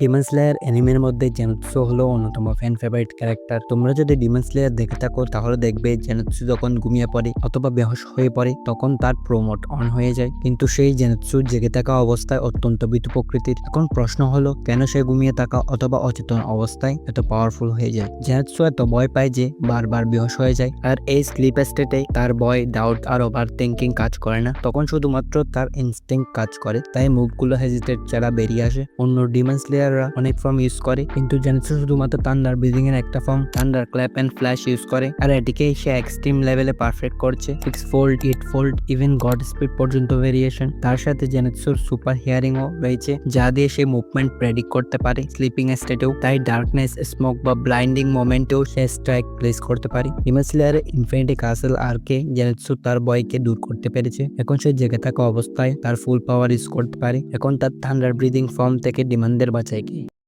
Demon Slayer অ্যানিমের মধ্যে জেনুৎসু হলো অন্যতম ফ্যান ফেভারিট ক্যারেক্টার তোমরা যদি ডিমন স্লেয়ার দেখে থাকো, তাহলে দেখবে জেনুৎসু যখন ঘুমিয়ে পড়ে অথবা বেহস হয়ে পড়ে, তখন তার প্রোমোট অন হয়ে যায়। কিন্তু সেই জেনুৎসু জেগে থাকা অবস্থায় অত্যন্ত বিতু প্রকৃতির। এখন প্রশ্ন হলো, কেন সে ঘুমিয়ে থাকা অথবা অচেতন অবস্থায় এত পাওয়ারফুল হয়ে যায়? জেনুৎসু এত ভয় পায় যে বারবার বেহস হয়ে যায়, আর এই স্লিপ স্টেটে তার ভয় ডাউট আর ওভার থিঙ্কিং কাজ করে না। তখন শুধুমাত্র তার ইনস্টিং কাজ করে, তাই মুভগুলো হেজিটেট ছাড়া বেরিয়ে আসে। অন্য ডিমন স্লেয়াররা অনেক ফর্ম ইউজ করে। কিন্তু জেনেসু শুধুমাত্র থান্ডার ব্রিদিং এর একটা form thunderclap and flash use করে। আর এটিকে সে এক্সট্রিম লেভেলে পারফেক্ট করছে। Six fold eight fold even god speed পর্যন্ত ভেরিয়েশন তার সাথে জেনেসুর সুপার হিয়ারিংও রয়েছে, যা দিয়ে সে মুভমেন্ট প্রেডিক্ট করতে পারে স্লিপিং স্টেটেও তাই ডার্কনেস স্মোক বা ব্লাইন্ডিং মোমেন্টেও সে স্ট্রাইক প্লেস করতে পারে। ডিমন স্লেয়ারে ইনফিনিটি কাসেল আরকে জেনেসু তার বয়কে দূর করতে পেরেছে। এখন সে জেগে থাকা অবস্থায় তার ফুল পাওয়ার ইউজ করতে পারে। এখন তার থান্ডার ব্রিদিং ফর্ম থেকে ডিমান্ডের বাঁচায় কি